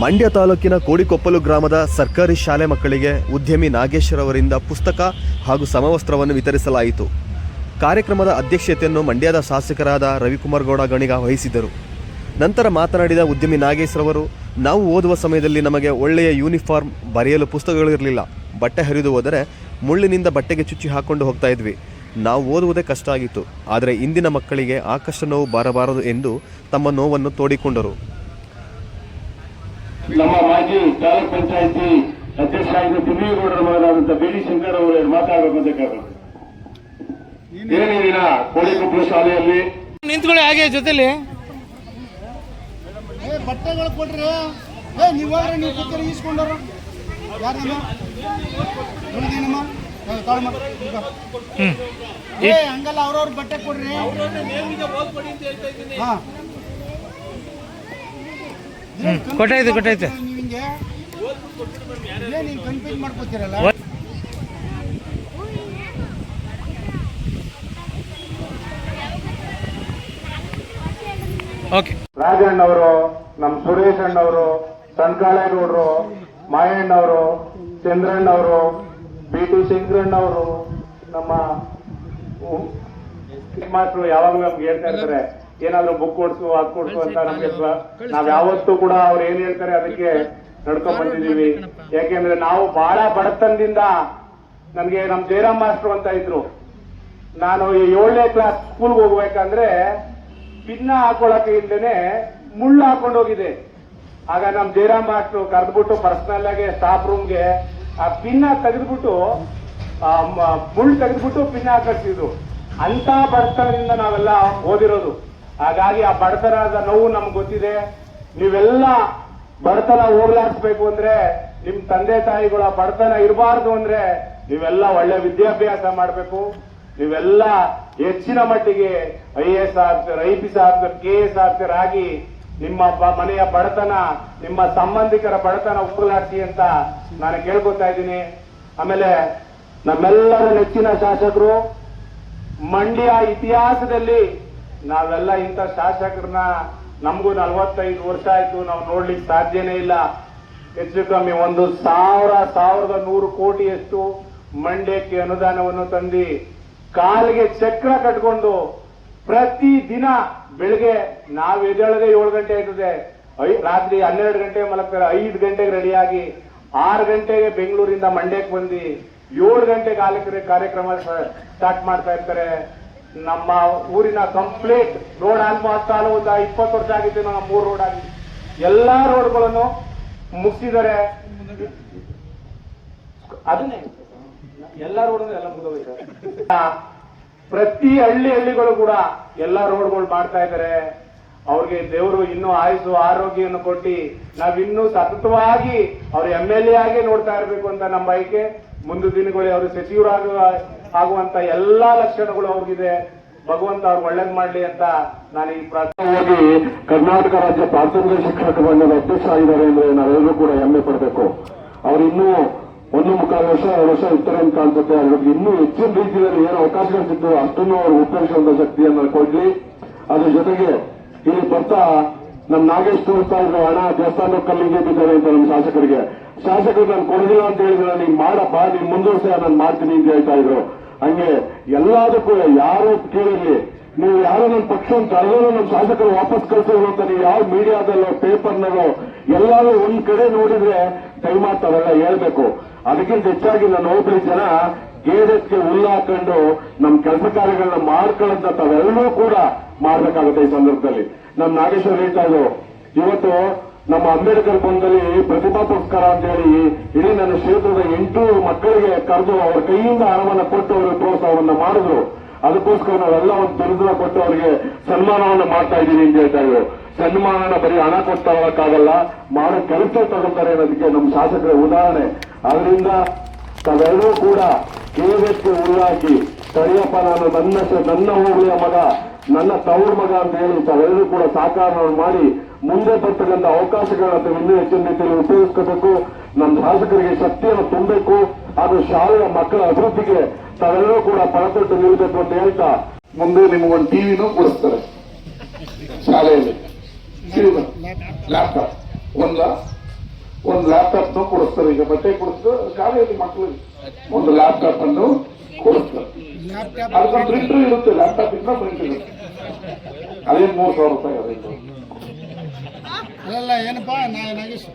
ಮಂಡ್ಯ ತಾಲೂಕಿನ ಕೋಡಿಕೊಪ್ಪಲು ಗ್ರಾಮದ ಸರ್ಕಾರಿ ಶಾಲೆ ಮಕ್ಕಳಿಗೆ ಉದ್ಯಮಿ ನಾಗೇಶ್ವರ ಅವರಿಂದ ಪುಸ್ತಕ ಹಾಗೂ ಸಮವಸ್ತ್ರವನ್ನು ವಿತರಿಸಲಾಯಿತು. ಕಾರ್ಯಕ್ರಮದ ಅಧ್ಯಕ್ಷತೆಯನ್ನು ಮಂಡ್ಯದ ಶಾಸಕರಾದ ರವಿಕುಮಾರ್ ಗೌಡ ಗಣಿಗ ವಹಿಸಿದರು ನಂತರ ಮಾತನಾಡಿದ ಉದ್ಯಮಿ ನಾಗೇಶ್ವರ ಅವರು, ನಾವು ಓದುವ ಸಮಯದಲ್ಲಿ ನಮಗೆ ಒಳ್ಳೆಯ ಯೂನಿಫಾರ್ಮ್ ಬರೆಯಲು ಪುಸ್ತಕಗಳಿರಲಿಲ್ಲ ಬಟ್ಟೆ ಹರಿದು ಹೋದರೆ ಮುಳ್ಳಿನಿಂದ ಬಟ್ಟೆಗೆ ಚುಚ್ಚಿ ಹಾಕೊಂಡು ಹೋಗ್ತಾ ಇದ್ವಿ. ನಾವು ಓದುವುದೇ ಕಷ್ಟ ಆಗಿತ್ತು. ಆದರೆ ಇಂದಿನ ಮಕ್ಕಳಿಗೆ ಆ ಕಷ್ಟ ನೋವು ಬಾರಬಾರದು ಎಂದು ತಮ್ಮ ನೋವನ್ನು ತೋಡಿಕೊಂಡರು. ನಮ್ಮ ಮಾಜಿ ತಾಲೂಕ್ ಪಂಚಾಯತಿ ಅಧ್ಯಕ್ಷರಾಗಿದ್ದ ತಿಮ್ಮೇಗೌಡರ ಮಗನಾದಂತ ಬೇಡಿ ಶಂಕರ್ ಅವರು ಎರಡು ಮಾತಾಡಬೇಕು ಅಂತ ಕೇಳಬೇಕು ಏನೇ ದಿನ ಕೋಳಿಕೊಪ್ಪಲು ಶಾಲೆಯಲ್ಲಿ ನಿಂತ್ಕೊಳ್ಳಿ ಹಾಗೆ ಜೊತೆಲಿ. ಏ ಬಟ್ಟೆಗಳು ಕೊಟ್ರಿ ಏ ನೀವು ಹೋಗ್ರಿ ನೀವು ಈಸ್ಕೊಂಡವ್ರು ಏ ಹಂಗಲ್ಲ ಅವ್ರವ್ರ ಬಟ್ಟೆ ಕೊಡ್ರಿ. ಹಾ. ಕೊಟ್ಟೈತೆ, ಕೊಟ್ಟೈತೆ. ನೀವು ಹಿಂಗೆ ಏ ನೀವು ಕನ್ಫ್ಯೂಸ್ ಮಾಡ್ಕೋತೀರಲ್ಲ ಓಕೆ ರಾಜಣ್ಣವರು ನಮ್ಮ ಸುರೇಶ್ ಅಣ್ಣವರು ಸಂಕಾಳೇಗೌಡರು ಮಾಯಣ್ಣವರು ಚಂದ್ರಣ್ಣವರು ಬಿ ಟಿ ಶಂಕರಣ್ಣವರು ನಮ್ಮ ಮಾಸ್ಟ್ರು ಯಾವಾಗಲೂ ನಮ್ಗೆ ಹೇಳ್ತಾ ಇರ್ತಾರೆ ಏನಾದ್ರು ಬುಕ್ ಕೊಡ್ಸು ಅದ್ ಕೊಡ್ಸು ಅಂತ ನಮ್ಗೆ ನಾವ್ ಯಾವತ್ತೂ ಕೂಡ ಅವ್ರು ಏನ್ ಹೇಳ್ತಾರೆ ಅದಕ್ಕೆ ನಡ್ಕೊಂಡ್ ಬಂದಿದೀವಿ ಯಾಕೆಂದ್ರೆ ನಾವು ಬಹಳ ಬಡತನದಿಂದ ನನ್ಗೆ ನಮ್ ಜಯರಾಮ್ ಮಾಸ್ಟರ್ ಅಂತ ಇದ್ರು. ನಾನು ಈ ಏಳನೇ ಕ್ಲಾಸ್ ಸ್ಕೂಲ್ಗೆ ಹೋಗ್ಬೇಕಂದ್ರೆ ಪಿನ್ನ ಹಾಕೊಳಕ್ಕೆ ಇಲ್ದೇನೆ ಮುಳ್ಳು ಹಾಕೊಂಡು ಹೋಗಿದೆ. ಆಗ ನಮ್ ಜಯರಾಮ್ ಮಾಸ್ಟ್ರು ಕರೆದ್ಬಿಟ್ಟು ಪರ್ಸನಲ್ ಆಗಿ ಸ್ಟಾಫ್ ರೂಮ್ಗೆ ಆ ಪಿನ್ನ ತೆಗೆದ್ಬಿಟ್ಟು ಮುಳ್ಳು ತೆಗೆದ್ಬಿಟ್ಟು ಪಿನ್ನ ಹಾಕಿಸಿದ್ರು ಅಂತ ಬಡತನದಿಂದ ನಾವೆಲ್ಲ ಓದಿರೋದು. ಹಾಗಾಗಿ ಆ ಬಡತನದ ನೋವು ನಮ್ಗೆ ಗೊತ್ತಿದೆ. ನೀವೆಲ್ಲ ಬಡತನ ಹೋಗ್ಲಾಡಿಸ್ಬೇಕು ಅಂದ್ರೆ ನಿಮ್ ತಂದೆ ತಾಯಿಗಳ ಬಡತನ ಇರಬಾರ್ದು ಅಂದ್ರೆ ನೀವೆಲ್ಲ ಒಳ್ಳೆ ವಿದ್ಯಾಭ್ಯಾಸ ಮಾಡಬೇಕು. ನೀವೆಲ್ಲ ಹೆಚ್ಚಿನ ಮಟ್ಟಿಗೆ I S officer, I P S officer, K S officer ಆಗಿ ನಿಮ್ಮ ಮನೆಯ ಬಡತನ, ನಿಮ್ಮ ಸಂಬಂಧಿಕರ ಬಡತನ ಹೋಗ್ಲಾಡಿಸಿ ಅಂತ ನಾನು ಕೇಳ್ಕೊತಾ ಇದ್ದೀನಿ. ಆಮೇಲೆ ನಮ್ಮೆಲ್ಲರ ನೆಚ್ಚಿನ ಶಾಸಕರು, ಮಂಡ್ಯ ಇತಿಹಾಸದಲ್ಲಿ ನಾವೆಲ್ಲ ಇಂಥ ಶಾಸಕರನ್ನ ನಮಗೂ ನಲವತ್ತೈದು ವರ್ಷ ಆಯ್ತು, ನಾವು ನೋಡ್ಲಿಕ್ಕೆ ಸಾಧ್ಯನೇ ಇಲ್ಲ. ಹೆಚ್ಚು ಕಮ್ಮಿ ಒಂದು ಸಾವಿರ, ಸಾವಿರದ ನೂರು ಕೋಟಿಯಷ್ಟು ಮಂಡ್ಯಕ್ಕೆ ಅನುದಾನವನ್ನು ತಂದು ಕಾಲಿಗೆ ಚಕ್ರ ಕಟ್ಕೊಂಡು ಪ್ರತಿ ದಿನ ಬೆಳಿಗ್ಗೆ ನಾವು ಎದ್ದೇಳದೆ ಏಳು ಗಂಟೆ ಆಯ್ತದೆ. ರಾತ್ರಿ ಹನ್ನೆರಡು ಗಂಟೆ ಮಲಗ್ತಾರೆ. ಐದು ಗಂಟೆಗೆ ರೆಡಿಯಾಗಿ ಆರು ಗಂಟೆಗೆ ಬೆಂಗಳೂರಿಂದ ಮಂಡ್ಯಕ್ಕೆ ಬಂದು ಏಳು ಗಂಟೆಗೆ ಕಾಲಕ್ಕೆ ಕಾರ್ಯಕ್ರಮ ಸ್ಟಾರ್ಟ್ ಮಾಡ್ತಾ ಇರ್ತಾರೆ. ನಮ್ಮ ಊರಿನ ಕಂಪ್ಲೀಟ್ ರೋಡ್ ಆಲ್ಮೋಸ್ಟ್ ಆಲ್ ಇಪ್ಪತ್ತು ವರ್ಷ ಆಗಿದ್ದು ನಮ್ಮ ಮೂರು ರೋಡ್ ಆಗಿ. ಎಲ್ಲಾ ರೋಡ್ಗಳನ್ನು ಮುಗಿಸಿದರೆ ಅದನ್ನೇ. ಎಲ್ಲ ರೋಡ್ ಎಲ್ಲ ಮುಗಿದೋಗಿದೆ. ಪ್ರತಿ ಹಳ್ಳಿ ಹಳ್ಳಿಗಳು ಕೂಡ ಎಲ್ಲ ರೋಡ್ಗಳು ಮಾಡ್ತಾ ಇದ್ದಾರೆ. ಅವ್ರಿಗೆ ದೇವರು ಇನ್ನೂ ಆಯುಸು ಆರೋಗ್ಯವನ್ನು ಕೊಟ್ಟು ನಾವಿನ್ನೂ ಸತತವಾಗಿ ಅವ್ರ ಎಂ ಎಲ್ ಎ ಆಗಿ ನೋಡ್ತಾ ಇರಬೇಕು ಅಂತ ನಮ್ಮ ಬಯಕೆ ಮುಂದೆ ದಿನಗಳಲ್ಲಿ ಅವರು ಸಚಿವರಾಗುವ ಆಗುವಂತ ಎಲ್ಲಾ ಲಕ್ಷಣಗಳು ಅವ್ರಿಗಿದೆ. ಭಗವಂತ ಅವ್ರು ಒಳ್ಳೇದ್ ಮಾಡ್ಲಿ ಅಂತ ನಾನು ಈ ಪ್ರಾರ್ಥನೆ ಕರ್ನಾಟಕ ರಾಜ್ಯ ಪ್ರಾಥಮಿಕ ಶಿಕ್ಷಕ ಮಂಡಳಿ ಅಧ್ಯಕ್ಷ ಆಗಿದ್ದಾರೆ ಅಂದ್ರೆ ನಾವೆಲ್ಲರೂ ಕೂಡ ಹೆಮ್ಮೆ ಪಡಬೇಕು. ಅವ್ರು ಇನ್ನೂ ಒಂದು ಮುಕ್ಕಾಲು ವರ್ಷ, ಎರಡು ವರ್ಷ ಇರ್ತಾರೆ ಅಂತ ಕಾಣಿಸುತ್ತೆ ಅವ್ರಿಗೆ ಇನ್ನೂ ಹೆಚ್ಚಿನ ರೀತಿಯಲ್ಲಿ ಏನು ಅವಕಾಶಗಳು ಸಿಕ್ತು ಅಷ್ಟನ್ನು ಅವರು ಉತ್ತರಿಸುವಂತ ಶಕ್ತಿಯನ್ನು ಕೊಡ್ಲಿ. ಅದ್ರ ಜೊತೆಗೆ ಇಲ್ಲಿ ಬರ್ತಾ ನಮ್ ನಾಗೇಶ್ ತೋರಿಸ್ತಾ ಇದ್ರು ಹಣ ದೇವಸ್ಥಾನ ಕಲ್ಲಿಗೆ ಬಿದ್ದಾರೆ ಅಂತ ನಮ್ಮ ಶಾಸಕರಿಗೆ. ಶಾಸಕರು ನಾನು ಕೊಡಲಿಲ್ಲ ಅಂತ ಹೇಳಿದ್ರೆ, ನೀನ್ ಮಾಡಪ್ಪ, ನೀನ್ ಮುಂದುವರ್ಸ, ನಾನು ಮಾಡ್ತೀನಿ ಅಂತ ಹೇಳ್ತಾ ಇದ್ರು. ಹಂಗೆ ಎಲ್ಲದಕ್ಕೂ ಯಾರು ಕೇಳಿರ್ಲಿ ನೀವು ಯಾರು ನಮ್ಮ ಪಕ್ಷ ಕರೆದ್ರು ನಮ್ಮ ಶಾಸಕರು ವಾಪಸ್ ಕಳಿಸೋದು ಅಂತ ನೀವು ಯಾವ ಮೀಡಿಯಾದಲ್ಲೋ, ಪೇಪರ್ನಲ್ಲೋ ಎಲ್ಲಾರು ಒಂದ್ ಕಡೆ ನೋಡಿದ್ರೆ ದಯಮಾಡಿ ಅವೆಲ್ಲ ಹೇಳ್ಬೇಕು. ಅದಕ್ಕಿಂತ ಹೆಚ್ಚಾಗಿ ನನ್ನ ಒಬ್ಬರು ಜನ ಗೇದಕ್ಕೆ ಹುಲ್ಲು ನಮ್ಮ ಕೆಲಸ ಕಾರ್ಯಗಳನ್ನ ಮಾಡ್ಕೊಳ್ಳಂತ ತಾವೆಲ್ಲರೂ ಕೂಡ ಮಾಡ್ಬೇಕಾಗುತ್ತೆ ಈ ಸಂದರ್ಭದಲ್ಲಿ. ನಮ್ಮ ನಾಗೇಶ್ವರ ಹೇಳ್ತಾ ಇದ್ರು, ಇವತ್ತು ನಮ್ಮ ಅಂಬೇಡ್ಕರ್ ಬಂದಲ್ಲಿ ಪ್ರತಿಭಾ ಪುರಸ್ಕಾರ ಅಂತ ಹೇಳಿ ಇಡೀ ನನ್ನ ಕ್ಷೇತ್ರದ ಎಂಟು ಮಕ್ಕಳಿಗೆ ಕರೆದು ಅವರ ಕೈಯಿಂದ ಹಣವನ್ನು ಕೊಟ್ಟು ಅವರು ಪ್ರೋತ್ಸಾಹವನ್ನು ಮಾಡಿದ್ರು. ಅದಕ್ಕೋಸ್ಕರ ನಾವೆಲ್ಲ ಒಂದು ದುರ್ದಿನ ಕೊಟ್ಟು ಅವರಿಗೆ ಸನ್ಮಾನವನ್ನು ಮಾಡ್ತಾ ಇದ್ದೀವಿ ಅಂತ ಹೇಳ್ತಾ ಸನ್ಮಾನನ ಬರೀ ಹಣ ಕೊಡ್ತಾ ಹೋಗಕ್ಕಾಗಲ್ಲ ಮಾಡೋ ಕೆಲಸ ತಗೊಳ್ತಾರೆ ಅನ್ನೋದಕ್ಕೆ ನಮ್ಮ ಶಾಸಕರ ಉದಾಹರಣೆ. ಅದರಿಂದ ತಾವೆಲ್ಲರೂ ಕೂಡ ಕೇಂದ್ರಕ್ಕೆ ಉಳ್ಳಾಕಿ ಸರಿಯಪ್ಪ, ನಾನು ನನ್ನ ನನ್ನ ಹೋಗಲಿಯ ಮಗ, ನನ್ನ ತವರು ಮಗ ಅಂತ ಹೇಳಿ ತಾವೆಲ್ಲರೂ ಕೂಡ ಸಹಕಾರವನ್ನು ಮಾಡಿ ಮುಂದೆ ಬರ್ತಕ್ಕಂಥ ಅವಕಾಶಗಳನ್ನು ಇನ್ನೂ ಹೆಚ್ಚಿನ ರೀತಿಯಲ್ಲಿ ಉಪಯೋಗಿಸ್ಕೋಬೇಕು. ನಮ್ಮ ಶಾಸಕರಿಗೆ ಶಕ್ತಿಯನ್ನು ತುಂಬಬೇಕು. ಹಾಗೂ ಶಾಲೆಯ ಮಕ್ಕಳ ಅಭಿವೃದ್ಧಿಗೆ ತಾವೆಲ್ಲರೂ ಕೂಡ ಪಣತೊಟ್ಟು ನಿಲ್ಲಬೇಕು ಅಂತ ಹೇಳ್ತಾ ಮುಂದೆ ಒಂದು ಟಿವಿನೂ ಕೊಡಿಸ್ತಾರೆ. ಶಾಲೆಯಲ್ಲಿ. ಲ್ಯಾಪ್ಟಾಪ್ ಒಂದ, ಒಂದು ಲ್ಯಾಪ್ಟಾಪ್ ಕೊಡಿಸ್ತಾರೆ. ಈಗ ಬಟ್ಟೆ ಕೊಡಿಸ್ತಾರೆ. ಶಾಲೆಯಲ್ಲಿ ಮಕ್ಕಳಿಗೆ ಒಂದು ಲ್ಯಾಪ್ಟಾಪ್ ಅನ್ನು ಕೊಡಿಸ್ತಾರೆ. ಅದಕ್ಕೆ ಪ್ರಿಂಟರ್ ಇರುತ್ತೆ. ಲ್ಯಾಪ್ಟಾಪ್ ಇಂದ ಪ್ರಿಂಟ್ ಇರುತ್ತೆ. ಅದೇ ಮೂರು ಸಾವಿರ ರೂಪಾಯಿ ಅಲ್ಲ ಏನಪ್ಪಾ ನಾ ನಾಗೇಶ್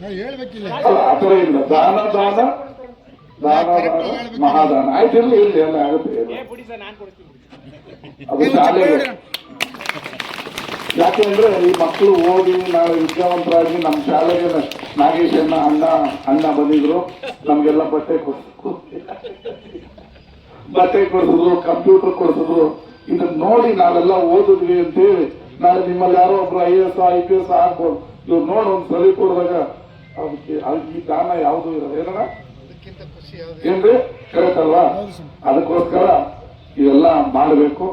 ನಾ ಹೇಳ್ಬೇಕಿಲ್ಲ. ಅಲ್ಲ ಆ ಥರ ಇಲ್ಲ ದಾನ ದಾನ ದಾನ ದಾನ ಮಹಾದಾನ. ಆಯ್ತು ಇರ್ಲಿ ಇರ್ಲಿ ಎಲ್ಲ ಆಗುತ್ತೆ. ಅದು ಶಾಲೆಗೆ. ಯಾಕೆಂದ್ರೆ ಈ ಮಕ್ಕಳು ಓದಿ ನಾಳೆ ವಿದ್ಯಾವಂತರಾಗಿ ನಮ್ಮ ಶಾಲೆಗೆ ನ- ನಾಗೇಶ್ ಅಣ್ಣ ಅಣ್ಣ ಅಣ್ಣ ಬಂದಿದ್ರು. ನಮ್ಗೆಲ್ಲ ಬಟ್ಟೆ ಕೊಡ್ಸಿದ್ರು. ಬಟ್ಟೆ ಕೊಡಿಸಿದ್ರು ಕಂಪ್ಯೂಟರ್ ಕೊಡಿಸಿದ್ರು. ಇದನ್ನ ನೋಡಿ ನಾವೆಲ್ಲ ಓದಿದ್ವಿ ಅಂತೇಳಿ ನಾಳೆ ನಿಮ್ಮಲ್ಲಿ ಯಾರೋ ಒಬ್ರು I S I P S ಆಗ್ಬೋದು. ಇವ್ರು ನೋಡು ಒಂದು ಸರಿ ಕೊಡಿದಾಗ ಅದಕ್ಕೆ ಅದು ಈ ದಾನ ಯಾವುದು ಇರೋದು? ಏನಣ್ಣ? ಯಾವ್ದು? ಏನ್ರಿ? ಕರೆಕ್ಟ್ ಅಲ್ವಾ ಅದಕ್ಕೋಸ್ಕರ ಇವೆಲ್ಲ ಮಾಡಬೇಕು.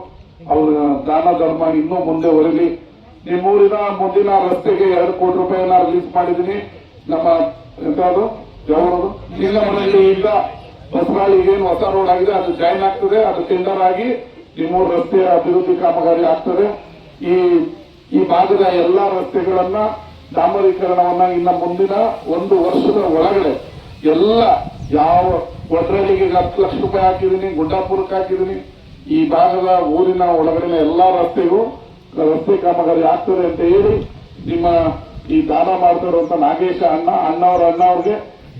ಅವ್ರ ದಾನ ಧರ್ಮ ಇನ್ನೂ ಮುಂದೆ ಹೊರಲಿ ನಿಮ್ಮೂರಿನ ಮುಂದಿನ ರಸ್ತೆಗೆ ಎರಡು ಕೋಟಿ ರೂಪಾಯಿನ ರಿಲೀಸ್ ಮಾಡಿದೀನಿ ನಮ್ಮ ಎಂತಾದ್ರು ಜವರು ನಿನ್ನ ಮನೆಯಲ್ಲಿ ಇಲ್ಲ. ಬಸವಳ್ಳಿಗೆ ಏನು ಹೊಸ ರೋಡ್ ಆಗಿದೆ ಅದು ಜಾಯಿನ್ ಆಗ್ತದೆ. ಅದು ಟೆಂಡರ್ ಆಗಿ ನಿಮ್ಮೂರು ರಸ್ತೆಯ ಅಭಿವೃದ್ಧಿ ಕಾಮಗಾರಿ ಆಗ್ತದೆ. ಈ ಈ ಭಾಗದ ಎಲ್ಲ ರಸ್ತೆಗಳನ್ನ ಡಾಂಬರೀಕರಣವನ್ನ ಇನ್ನ ಮುಂದಿನ ಒಂದು ವರ್ಷದ ಒಳಗಡೆ ಎಲ್ಲ ಯಾವ ಒಡ್ರಳಿಗೆ ಹತ್ತು ಲಕ್ಷ ರೂಪಾಯಿ ಹಾಕಿದೀನಿ, ಗುಡ್ಡಾಪುರಕ್ಕೆ ಹಾಕಿದೀನಿ, ಈ ಭಾಗದ ಊರಿನ ಒಳಗಡೆನ ಎಲ್ಲ ರಸ್ತೆಗೂ ರಸ್ತೆ ಕಾಮಗಾರಿ ಆಗ್ತದೆ ಅಂತ ಹೇಳಿ ನಿಮ್ಮ ಈ ದಾನ ಮಾಡ್ತಾ ಇರುವಂತ ನಾಗೇಶ ಅಣ್ಣ, ಅಣ್ಣವ್ರ, ಅಣ್ಣವ್ರಿಗೆ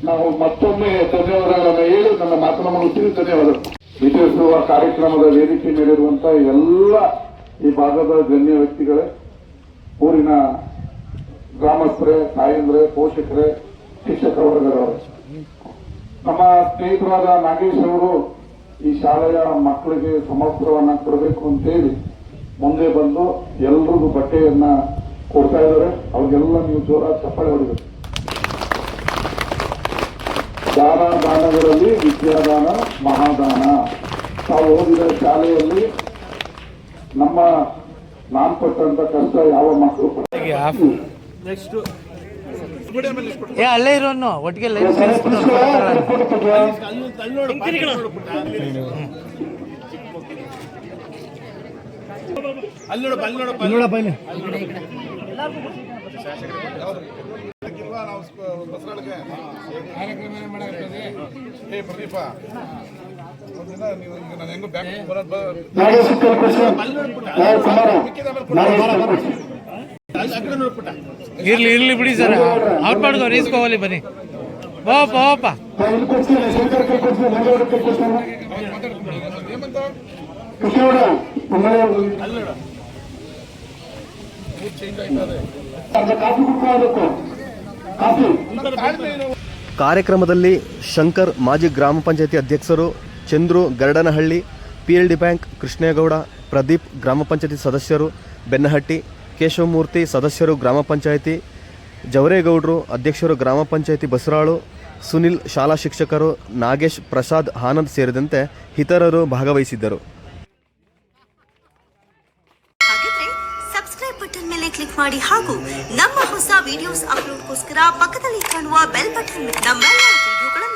ನಾವು ಮತ್ತೊಮ್ಮೆ ಧನ್ಯವಾದಗಳನ್ನು ಹೇಳಿ ನನ್ನ ಮಾತನ್ನು ಮುಗಿಸ್ತೀವಿ ಧನ್ಯವಾದಗಳು. ವಿತರಿಸುವ ಕಾರ್ಯಕ್ರಮದ ವೇದಿಕೆ ಮೇಲಿರುವಂತಹ ಎಲ್ಲ ಈ ಭಾಗದ ಗಣ್ಯ ವ್ಯಕ್ತಿಗಳೇ, ಊರಿನ ಗ್ರಾಮಸ್ಥರೇ, ತಾಯಂದ್ರೆ, ಪೋಷಕರೇ, ಶಿಕ್ಷಕ ವರ್ಗದವರು. ನಮ್ಮ ಸ್ನೇಹಿತರಾದ ನಾಗೇಶ್ ಅವರು ಈ ಶಾಲೆಯ ಮಕ್ಕಳಿಗೆ ಸಮವಸ್ತ್ರವನ್ನ ಕೊಡಬೇಕು ಅಂತೇಳಿ ಮುಂದೆ ಬಂದು ಎಲ್ರಿಗೂ ಬಟ್ಟೆಯನ್ನ ಕೊಡ್ತಾ ಇದ್ದಾರೆ. ಅವ್ರಿಗೆಲ್ಲ ನೀವು ಜೋರ ಚಪ್ಪಾಳೆ ಹೊಡಿಬೇಕು. ದಾನ ದಾನಗಳಲ್ಲಿ ವಿದ್ಯಾದಾನ, ಮಹಾದಾನ. ತಾವು ಓದಿದ ಶಾಲೆಯಲ್ಲಿ ನಮ್ಮ ನಾನ್ ಕೊಟ್ಟಂತ ಕಷ್ಟ ಯಾವ ಮಕ್ಕಳು? ಏ ಅಲ್ಲೇ ಇರೋನು ಒಟ್ಟಿಗೆ ನೋಡಪ್ಪ ಇಲ್ಲಿ ಇರ್ಲಿ ಬಿಡಿ ಸರ್. ಅವ್ರ ಪಾಡ್ಗೋ ಇಸ್ಕೋವಲ್ಲಿ ಬನ್ನಿ. ಕಾಫಿ ಕಾರ್ಯಕ್ರಮದಲ್ಲಿ ಶಂಕರ್ ಮಾಜಿ ಗ್ರಾಮ ಪಂಚಾಯತಿ ಅಧ್ಯಕ್ಷರು Chandru, Garadanahalli P L D bank Krishnegowda, Pradeep, ಗ್ರಾಮ ಪಂಚಾಯತಿ ಸದಸ್ಯರು, ಬೆನ್ನಹಟ್ಟಿ, ಕೇಶವಮೂರ್ತಿ ಸದಸ್ಯರು, ಗ್ರಾಮ ಪಂಚಾಯತಿ, ಜವರೇಗೌಡರು, ಅಧ್ಯಕ್ಷರು, ಗ್ರಾಮ ಪಂಚಾಯಿತಿ ಬಸರಾಳು ಸುನಿಲ್, ಶಾಲಾ ಶಿಕ್ಷಕರು, ನಾಗೇಶ್, ಪ್ರಸಾದ್, ಆನಂದ್ ಸೇರಿದಂತೆ ಇತರರು ಭಾಗವಹಿಸಿದ್ದರು. ಮಾಡಿ ಹಾಗೂ ನಮ್ಮ ಹೊಸ ವಿಡಿಯೋಸ್ ಅಪ್ಲೋಡ್ಗೋಸ್ಕರ ಪಕ್ಕದಲ್ಲಿ ಕಾಣುವ ಬೆಲ್ ಬಟನ್ ವಿಡಿಯೋಗಳನ್ನ